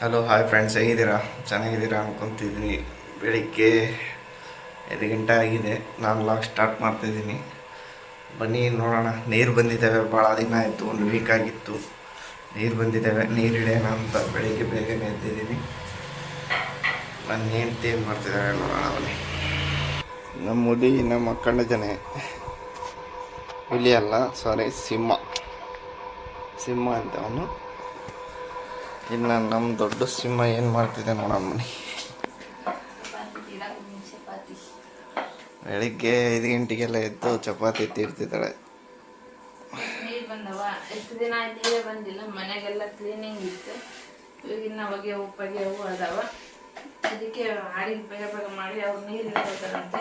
Hello hi friends ಹೇಗಿದ್ದೀರಾ? ಚೆನ್ನಾಗಿದ್ದೀರಾ ಅನ್ಕೊತಿದ್ದೀನಿ. ಬೆಳಿಗ್ಗೆ ಐದು ಗಂಟೆ ಆಗಿದೆ. ನಾನು ಲಾಗ್ ಸ್ಟಾರ್ಟ್ ಮಾಡ್ತಿದ್ದೀನಿ. ಬನ್ನಿ, ನೋಡೋಣ. ನೀರು ಬಂದಿದ್ದಾವೆ. ಭಾಳ ದಿನ ಆಯಿತು. ಒಂದು ವೀಕ್ ಆಗಿತ್ತು. ನೀರು ಬಂದಿದ್ದಾವೆ. ನೀರು ಹಿಡಿಯೋಣ ಅಂತ ಬೆಳಿಗ್ಗೆ ಬೇಗನೆ ಎದ್ದಿದ್ದೀನಿ. ನಾನು ಹೆಂಡ್ತಿ ಏನು ಮಾಡ್ತಿದ್ದಾಳೆ ನೋಡೋಣ, ಬನ್ನಿ. ನಮ್ಮ ಹುಲಿ, ನಮ್ಮ ಮಕ್ಕಂಡಿದ್ದಾನೆ ಹುಲಿ ಅಲ್ಲ ಸಾರಿ ಸಿಂಹ. ಸಿಂಹ ಅಂತ ಅವನು. ಇನ್ನು ನಮ್ಮ ದೊಡ್ಡ ಸಿಂಹ ಏನು ಮಾಡ್ತಿದೆ ನೋಡೋಣ ಚಪಾತಿ ಬೆಳಿಗ್ಗೆ ಐದು ಗಂಟೆಗೆಲ್ಲ ಎದ್ದು ಚಪಾತಿ ತೀರ್ತಿದ್ದಾಳೆ ಬಂದವ? ಎಷ್ಟು ದಿನ ಆಯ್ತು ಬಂದಿಲ್ಲ, ಮನೆಗೆಲ್ಲ ಕ್ಲೀನಿಂಗ್ ಇತ್ತು. ಇವಾಗಿನ ಬಗೆವು ಹೂವು ಅದಾವ. ಅದಕ್ಕೆ ಆಡಿನ ಬೇಗ ಬೇಗ ಮಾಡಿ ಅವ್ರು ನೀರು ಇಟ್ಕೊತಾರಂತೆ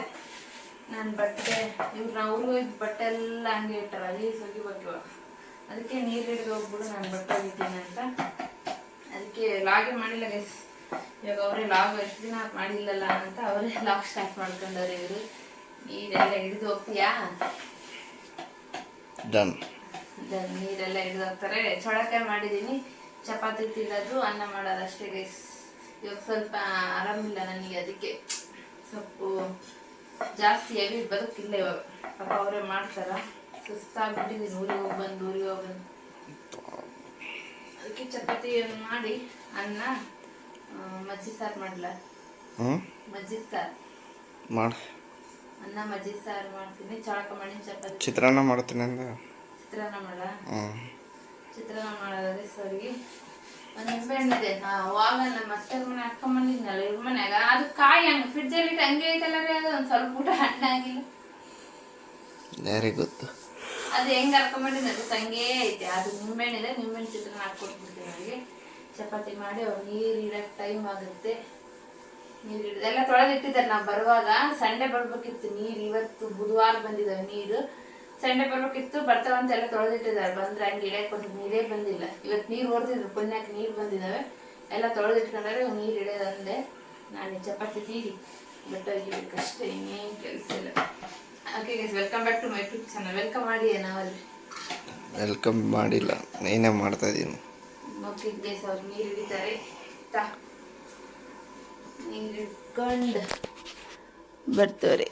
ನಾನು ಬಟ್ಟೆ, ಇವ್ರು ನಾವು ಊರಿಗೆ ಹೋಗಿದ್ದು ಬಟ್ಟೆ ಎಲ್ಲ ಹಂಗೆ ಇಟ್ಟಾರ ಅಲ್ಲಿ ಸೊಗಿ ಅದಕ್ಕೆ ನೀರು ಹಿಡಿದು ಹೋಗ್ಬಿಡು, ನಾನು ಬಟ್ಟೆ ಹೋಗಿದ್ದೀನಿ ಅಂತ. ಅದಕ್ಕೆ ಲಾಗಿ ಮಾಡಿಲ್ಲ ಗೈಸ್ ಇವಾಗ ಅವರೇ ಲಾಗ್ ಎಷ್ಟು ದಿನ ಮಾಡಿಲ್ಲಲ್ಲ ಅಂತ ಅವರೇ ಲಾಗ್ ಸ್ಟಾರ್ಟ್ ಮಾಡ್ಕೊಂಡವ್ರೆ ಇವರು. ನೀರೆಲ್ಲ ಹಿಡಿದು ಹೋಗ್ತೀಯಾ? ಡನ್ ಡನ್ ನೀರೆಲ್ಲ ಹಿಡಿದು ಹೋಗ್ತಾರೆ. ಚೊಳಕಾಯಿ ಮಾಡಿದ್ದೀನಿ. ಚಪಾತಿ ತಿನ್ನೋದು ಅನ್ನ ಮಾಡೋದು ಅಷ್ಟೇ ಗೈಸ್ ಇವಾಗ ಸ್ವಲ್ಪ ಆರಾಮಿಲ್ಲ ನನಗೆ ಅದಕ್ಕೆ. ಸ್ವಲ್ಪ ಜಾಸ್ತಿ ಹೆವಿ ಬದುಕಿಲ್ಲ ಇವಾಗ. ಪಾಪ ಅವರೇ ಮಾಡ್ತಾರ? ಸುಸ್ತಾಗ್ಬಿಟ್ಟಿದ್ದೀನಿ ಊರಿಗೆ ಹೋಗಿ ಬಂದು ಊರಿಗೆ ಹೋಗಿ ಬಂದು. ಅದಕ್ಕೆ ಚಪಾತಿ ಮಾಡಿ ಅನ್ನ ಮಜ್ಜಿ ಸಾರು ಮಾಡ್ಲಾ? ಮಜ್ಜಿ ಸಾರು. ಮಾಡಿ. ಅನ್ನ ಮಜ್ಜಿ ಸಾರು ಮಾಡ್ತೀನಿ. ಚಾಕ ಮಾಡಿ ಚಪಾತಿ. ಚಿತ್ರಾನ್ನ ಮಾಡ್ತೀನಿ ಅಂದ. ಚಿತ್ರಾನ್ನ ಮಾಡ ಚಿತ್ರಾನ್ನ ಮಾಡೋದ್ರೆ ಸರಿಗೆ ಒಂದು ನಿಂಬೆಹಣ್ಣಿದೆ ಅವಾಗ ನಮ್ಮ ಅಷ್ಟರ ಮನೆ ಹಾಕೊಂಬಂದಿದ್ನಲ್ಲ ಇವ್ರ ಮನ್ಯಾಗ. ಅದು ಕಾಯಿ ಹಂಗೆ ಫ್ರಿಡ್ಜಲ್ಲಿ ಇಟ್ಟು ಹಂಗೆ ಐತಲ್ಲ ರೀ ಅದು ಒಂದು ಸ್ವಲ್ಪ ಊಟ ಹಣ್ಣಾಗಿಲ್ಲ. ಯಾರಿಗೆ ಗೊತ್ತು ಅದು ಹೆಂಗ್ ಹರ್ಕೊಂಬಂದಿದ್ದೆ ಅದು ತಂಗೇ ಐತೆ. ಅದು ನಿಂಬೆಹಣ್ಣಿದೆ, ನಿಂಬೆಹಣ್ಣು ಚಿತ್ರಾನ್ನ ಹಾಕ್ಕೊಟ್ಬಿಡ್ತೀನಿ ನನಗೆ ಚಪಾತಿ ಮಾಡಿ ಅವ್ರು ನೀರು ಇಡಕ್ಕೆ ಟೈಮ್ ಆಗುತ್ತೆ. ನೀರು ಹಿಡಿದು ಎಲ್ಲ ತೊಳೆದಿಟ್ಟಿದ್ದಾರೆ ನಾವು ಬರುವಾಗ. ಸಂಡೆ ಬರ್ಬೇಕಿತ್ತು ನೀರು. ಇವತ್ತು ಬುಧವಾರ ಬಂದಿದ್ದಾವೆ ನೀರು. ಸಂಡೆ ಬರ್ಬೇಕಿತ್ತು ಬರ್ತಾವಂತ ಎಲ್ಲ ತೊಳೆದಿಟ್ಟಿದ್ದಾರೆ. ಬಂದ್ರೆ ಹಂಗೆ ಇಡಕ್ಕೆ ಕೊಟ್ಟು ನೀರೇ ಬಂದಿಲ್ಲ. ಇವತ್ತು ನೀರು ಹೊಡೆದಿದ್ರು, ಪುಣ್ಯಕ್ಕೆ ನೀರು ಬಂದಿದ್ದಾವೆ ಎಲ್ಲ ತೊಳೆದಿಟ್ಕೊಂಡ್ರೆ ನೀರು ಇಡೋದಂದೆ. ನಾನು ಚಪಾತಿ ತೀರಿ. ಕಷ್ಟ ಇನ್ನೇನು ಕೆಲಸ ಇಲ್ಲ. Welcome back to my YouTube channel welcome ಮಾಡಿ ನಾವಲ್ಲಿ ವೆಲ್ಕಮ್ ಮಾಡಿಲ್ಲ. ನೀನೇ ಮಾಡ್ತಾ ಇದ್ದೀನಿ ಓಕೆ ಗೈಸ್ ಅವ್ರು ನೀರು ಹಿಡಿತಾರೆ. ತಾ. ನೀರು ಹಿಡ್ಕೊಂಡು ಬರ್ತಾರೆ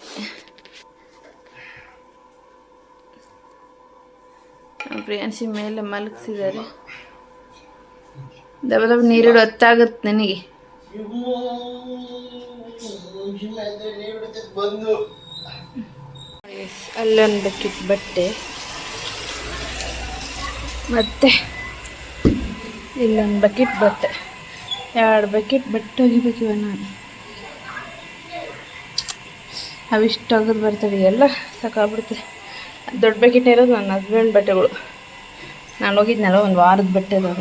ಪ್ರಿಯಾಂಶಿ ಮೇಲೆ ಮಲಗಿಸಿದ್ದಾರೆ. ದಬ ದಬ ನೀರಿಡು ಹೊತ್ತಾಗುತ್ತೆ ನನಗೆ. ಅಲ್ಲೊಂದು ಬಕೆಟ್ ಬಟ್ಟೆ. ಮತ್ತೆ ಇಲ್ಲೊಂದು ಬಕೆಟ್ ಬಟ್ಟೆ. ಎರಡು ಬಕೆಟ್ ಬಟ್ಟೆ ಒಗಿಬೇಕಿವ ನಾನು. ಅವಿಷ್ಟು ತೆಗೆದು ಬರ್ತವೆ ಎಲ್ಲ ಸಾಕಾಗ್ಬಿಡುತ್ತೆ ದೊಡ್ಡ ಬಕೆಟ್ ಇರೋದು ನನ್ನ ಹಸ್ಬೆಂಡ್ ಬಟ್ಟೆಗಳು. ನಾನು ಹೋಗಿದ್ನಲ್ಲ ಒಂದು ವಾರದ ಬಟ್ಟೆ ಅದಾಗ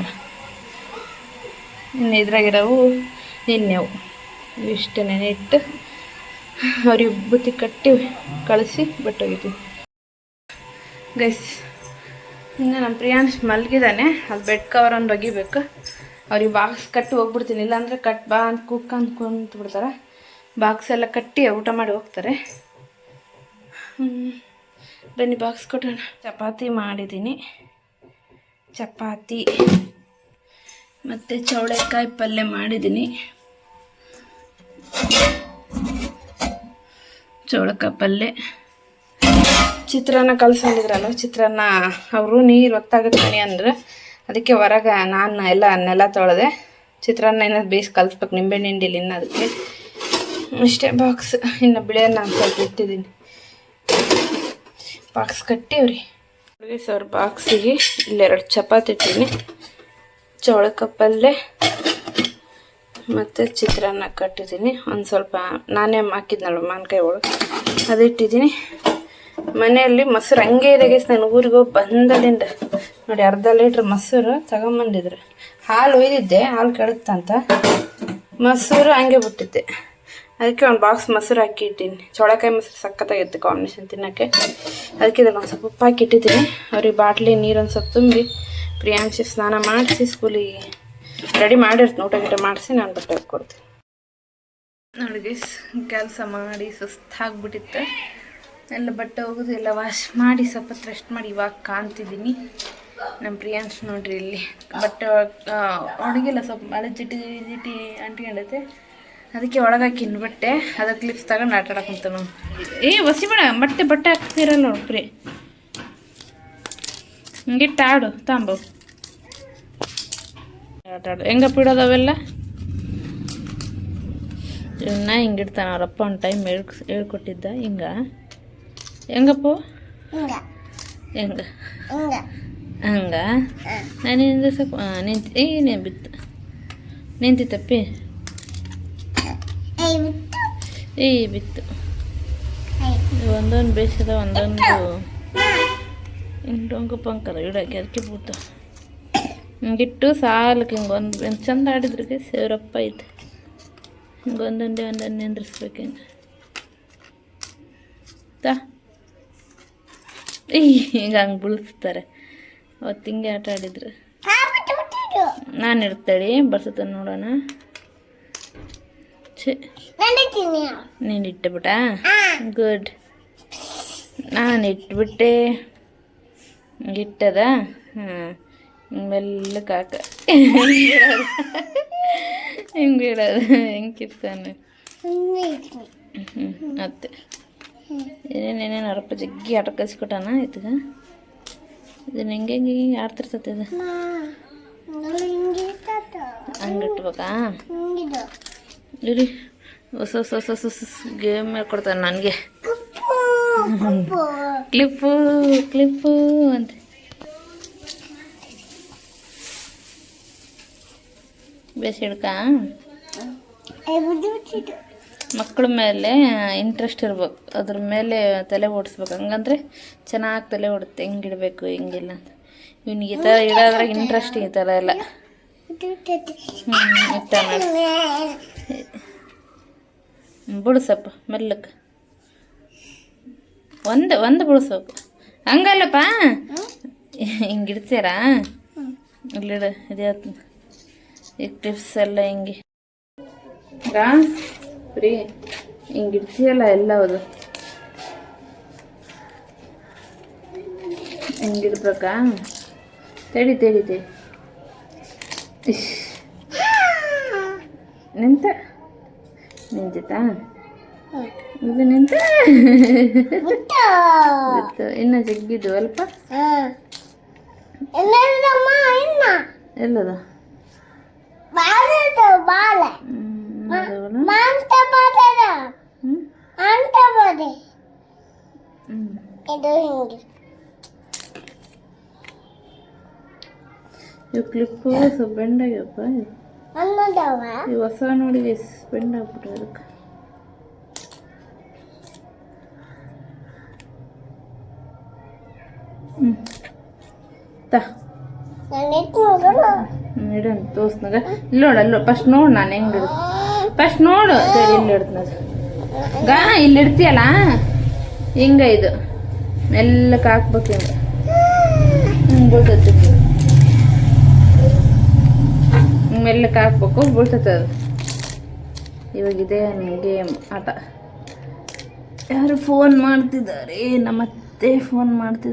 ಇನ್ನು ಇದ್ರಾಗಿರೋವು ನಿನ್ನೆವು. ಇಷ್ಟು ನೆನೆ ಇಟ್ಟು ಅವ್ರಿಗೆ ಬುತ್ತಿ ಕಟ್ಟಿ ಕಳಿಸಿ ಬಟ್ಟೆ ಒಗಿತೀವಿ ಗೈಸ್, ಇನ್ನು ನಮ್ಮ ಪ್ರಿಯಾಂಶ್ ಮಲಗಿದ್ದಾನೆ ಅದು ಬೆಡ್ ಕವರ್ ಒಂದು ಒಗಿಬೇಕು. ಅವ್ರಿಗೆ ಬಾಕ್ಸ್ ಕಟ್ಟಿ ಹೋಗ್ಬಿಡ್ತೀನಿ. ಇಲ್ಲಾಂದರೆ ಕಟ್ ಬಾ ಅಂತ ಕುಕ್ ಅಂತ ಕುಂತು ಬಿಡ್ತಾರೆ. ಬಾಕ್ಸ್ ಎಲ್ಲ ಕಟ್ಟಿ ಊಟ ಮಾಡಿ ಹೋಗ್ತಾರೆ. ಬನ್ನಿ ಬಾಕ್ಸ್ ಕೊಟ್ಟೋಣ ಚಪಾತಿ ಮಾಡಿದ್ದೀನಿ. ಚಪಾತಿ ಮತ್ತು ಚೌಳೆಕಾಯಿ ಪಲ್ಯ ಮಾಡಿದ್ದೀನಿ. ಚೌಳೆಕಾಯಿ ಪಲ್ಯ ಚಿತ್ರಾನ್ನ ಕಲ್ಸ್ಕೊಂಡಿದ್ರಲ್ಲ, ಚಿತ್ರಾನ್ನ ಅವರು ನೀರು ಒತ್ತಾಗುತ್ತೆ ಮನೆ ಅಂದ್ರೆ. ಅದಕ್ಕೆ ಹೊರಗೆ ನಾನು ಎಲ್ಲ ನೆಲ ತೊಳೆದೆ. ಚಿತ್ರಾನ್ನ ಏನಾದ್ರು ಬೇಯಿಸಿ ಕಲ್ಸ್ಬೇಕು ನಿಂಬೆಹಣ್ಣು ಹಿಂಡಿಲಿ ಇನ್ನು ಅದಕ್ಕೆ. ಇಷ್ಟೇ ಬಾಕ್ಸ್ ಇನ್ನು ಬಿಳೆ ನಾನು ಸ್ವಲ್ಪ ಇಟ್ಟಿದ್ದೀನಿ. ಬಾಕ್ಸ್ ಕಟ್ಟಿ ಅವ್ರಿ. ಅವ್ರಿಗೆ ಸಾವಿರ ಬಾಕ್ಸಿಗೆ ಇಲ್ಲೆರಡು ಚಪಾತಿ ಇಟ್ಟೀನಿ ಚೌಳಕ ಪಲ್ಯ ಮತ್ತು ಚಿತ್ರಾನ್ನ ಕಟ್ಟಿದ್ದೀನಿ. ಒಂದು ಸ್ವಲ್ಪ ನಾನೇ ಹಾಕಿದ್ನಲ್ಲ ಮಾನ್ಕಾಯಿ ಒಳಗೆ. ಅದು ಇಟ್ಟಿದ್ದೀನಿ ಮನೆಯಲ್ಲಿ ಮೊಸರು ಹಂಗೆ ಇದೆ ನನ್ನ ನಾನು ಊರಿಗೆ ಹೋಗಿ ಬಂದಲ್ಲಿಂದ ನೋಡಿ ಅರ್ಧ ಲೀಟ್ರ್ ಮೊಸರು ತಗೊಂಬಂದಿದ್ರು. ಹಾಲು ಒಯ್ದಿದ್ದೆ, ಹಾಲು ಕೆಡುತ್ತಂತ ಮೊಸರು ಹಂಗೆ ಬಿಟ್ಟಿದ್ದೆ. ಅದಕ್ಕೆ ಒಂದು ಬಾಕ್ಸ್ ಮೊಸರು ಹಾಕಿ ಇಟ್ಟೀನಿ ಚೌಳಕಾಯಿ ಮೊಸರು ಸಕ್ಕತ್ತಾಗಿತ್ತು ಕಾಂಬಿನೇಷನ್ ತಿನ್ನೋಕ್ಕೆ. ಅದಕ್ಕೆ ಇದಕ್ಕೆ ಒಂದು ಸ್ವಲ್ಪ ಉಪ್ಪು ಹಾಕಿ ಇಟ್ಟಿದ್ದೀನಿ. ಅವ್ರಿಗೆ ಬಾಟ್ಲಿ ನೀರೊಂದು ಸ್ವಲ್ಪ ತುಂಬಿ ಪ್ರಿಯಾಂಶಿ ಸ್ನಾನ ಮಾಡಿಸಿ ಸ್ಕೂಲಿಗೆ ರೆಡಿ ಮಾಡಿರ್ತೀನಿ, ಊಟ ಗೀಟ ಮಾಡಿಸಿ ನಾನು ಬಟ್ಟೆ ಹಾಕ್ಕೊಡ್ತೀನಿ. ನೋಡಿ ಕೆಲಸ ಮಾಡಿ ಸುಸ್ತಾಗ್ಬಿಟ್ಟಿತ್ತು. ಎಲ್ಲ ಬಟ್ಟೆ ಹೋಗೋದು ಎಲ್ಲ ವಾಶ್ ಮಾಡಿ ಸ್ವಲ್ಪ ರೆಸ್ಟ್ ಮಾಡಿ ಇವಾಗ ಕಾಣ್ತಿದ್ದೀನಿ. ನಮ್ಮ ಪ್ರಿಯಾಂಶ್ ನೋಡ್ರಿ ಇಲ್ಲಿ. ಬಟ್ಟೆ ಒಣಗಿಲ್ಲ, ಸ್ವಲ್ಪ ಮಳೆ ಜಿಟಿ ಜಿಟಿ ಅಂಟ್ಕೊಂಡೈತೆ. ಅದಕ್ಕೆ ಒಳಗಾಕಿನ ಬಟ್ಟೆ ಅದಕ್ಕೆ ಕ್ಲಿಪ್ಸ್ ತಗೊಂಡು ಆಟ ಆಡಕ್ಕಂತ ನಾವು ಏ, ಹೊಸಿ ಬೇಡ ಬಟ್ಟೆ ಬಟ್ಟೆ ಹಾಕ್ತಿರಲ್ಲ ನೋಡ್ರಿ ಹಿಂಗೆ ಟಾಡು ಆಡು, ತಾಂಬು. ಆಟ ಆಡು ಹೆಂಗಪ್ಪ ಇಡೋದು ಅವೆಲ್ಲ? ಇವನ್ನ ಹಿಂಗಿಡ್ತಾನ ಅವರಪ್ಪ ಒಂದು ಟೈಮ್ ಹೇಳ್ ಹೇಳ್ಕೊಟ್ಟಿದ್ದ. ಹಿಂಗ? ಹೆಂಗಪ್ಪ? ಹೆಂಗ. ಹಂಗ? ನಾನಿಂದ ಸ್ವಲ್ಪ ನಿಂತ ಏನೇ ಬಿತ್ತು. ನಿಂತಿತ್ತಪ್ಪಿ ಏ ಬಿತ್ತು. ಒಂದೊಂದು ಬೇಸದ ಒಂದೊಂದು ಹಿಂಗೆ ಡೊಂಕ ಪಂಕದ. ಇಡಕ್ಕೆ ಅದಕ್ಕೆ ಬೂತ ಹಿಂಗಿಟ್ಟು ಸಾಲಕ್ಕೆ ಹಿಂಗೊಂದು ಒಂದು ಚಂದ ಆಡಿದ್ರಿಗೆ ಸೇವರಪ್ಪ ಐತೆ. ಹಿಂಗೆ ಒಂದೊಂದೇ ಒಂದೊಂದು ನಿಂದ್ರಿಸ್ಬೇಕು ಹಿಂಗೆ ತಾ. ಈಗ ಹಂಗೆ ಬೀಳಿಸ್ತಾರೆ. ಅವತ್ತು ಹಿಂಗೆ ಆಟ ಆಡಿದ್ರು. ನಾನು ಇರ್ತೇಳಿ ಬರ್ಸತ್ತ ನೋಡೋಣ. ಛೇ. ನೀನು ಇಟ್ಟುಬಿಟ್ಟ ಗುಡ್. ನಾನು ಇಟ್ಬಿಟ್ಟೆ. ಹಿಂಗೆ ಇಟ್ಟದ? ಹಾಂ ಹಿಂಗೆ ಮೆಲ್ಲಕ್ಕೆ ಹಾಕ ಹಿಂಗೆ ಬಿಡೋದು ಹೆಂಗೆ ಅತ್ತೆ ಏನೇನೇನೇನು ಅರಪ್ಪ ಜಗ್ಗಿ ಆಟ ಕಲಿಸ್ಕೊಟ್ಟಾನ ಇದೀಗ ಇದನ್ನ ಹೆಂಗೆ ಹೆಂಗೆ ಹಿಂಗೆ ಆಡ್ತಿರ್ತೈತೆ ಇದು? ಹಂಗೆ ಇಟ್ಬೇಕಾ? ಇರಿ ಹೊಸ ಹೊಸ ಹೊಸ ಹೊಸ ಹೊಸ ಗೇಮ್ ಹೇಳ್ಕೊಡ್ತಾನೆ ನನಗೆ. ಕ್ಲಿಪ್ಪು ಕ್ಲಿಪ್ಪು ಅಂತ. ಬೇಸ್ ಹಿಡ್ಕ ಮಕ್ಕಳ ಮೇಲೆ ಇಂಟ್ರೆಸ್ಟ್ ಇರ್ಬೇಕು. ಅದ್ರ ಮೇಲೆ ತಲೆ ಓಡಿಸ್ಬೇಕು. ಹಂಗಂದ್ರೆ ಚೆನ್ನಾಗಿ ತಲೆ ಓಡುತ್ತೆ. ಹೆಂಗೆ ಇಡಬೇಕು ಹೆಂಗಿಲ್ಲ ಅಂತ. ಇವನಿಗೆ ಈ ಥರ ಇಡೋದ್ರಾಗ ಇಂಟ್ರೆಸ್ಟ್ ಈ ಥರ ಎಲ್ಲ ಬಿಡಿಸಪ್ಪ ಮೆಲ್ಲಕ್ಕೆ ಒಂದು ಒಂದು ಬಿಡಿಸ್ಬೇಕು ಹಂಗಲ್ಲಪ್ಪ. ಹಿಂಗೆ ಇಡ್ತೀರಾ ಇಲ್ಲಿಡು ಇದೇ ಈ ಟಿಪ್ಸ್ ಎಲ್ಲ ಹಿಂಗೆ. ರಾ ಪ್ರೀ ಹಿಂಗೆ ಇಡ್ತೀಯಲ್ಲ ಎಲ್ಲ ಅದು ಹಿಂಗಿಡ್ಬೇಕಾ ತಡಿ ತಡಿ ತಡಿ. ಇಶ್. ನಿಂತ? ನಿಂತಿತ್ತಾ ಇದು ನಿಂತ? ಇನ್ನು ಜಗ್ಗಿದ್ದು ಅಲ್ಪ? ಎಲ್ಲದ? ಇವು ಕ್ಲಿಪ್ಪು ಸ್ವಲ್ಪ ಬೆಂಡ್ ಆಗ್ಯಪ್ಪ ಇವು ಹೊಸ ನೋಡಿ ಬೆಂಡ್ ಆಗ್ಬಿಟ್ಟು ಅದಕ್ಕೆ ಹ್ಞೂ ತಾ ಇಡೋಣ ತೋರ್ಸ್ನಾಗ ಇಲ್ಲಿ ನೋಡು ಫಸ್ಟ್ ನೋಡು ನಾನು ಹೆಂಗೆ ಇಡು. ಫಸ್ಟ್ ನೋಡು ಇಲ್ಲಿ ಇಡ್ತನದ. ಗಾ, ಇಲ್ಲಿ ಇಡ್ತೀಯಲ್ಲ? ಹಿಂಗೆ ಇದು. ಮೆಲ್ಲಕ್ಕೆ ಹಾಕ್ಬೇಕು ಹಿಂಗೆ. ಹಿಂಗೆ ಬೀಳ್ತೈತಿ ಹಿಂಗೆ ಮೆಲ್ಲಕ್ಕೆ ಹಾಕ್ಬೇಕು, ಬೀಳ್ತೈತೆ ಅದು. ಇವಾಗ ಇದೆ ಗೇಮ್, ಆಟ. ಯಾರು ಫೋನ್ ಮಾಡ್ತಿದ್ದಾರೆ? ನಮ್ಮತ್ತೆ ಫೋನ್ ಮಾಡ್ತಿದ್ದಾರೆ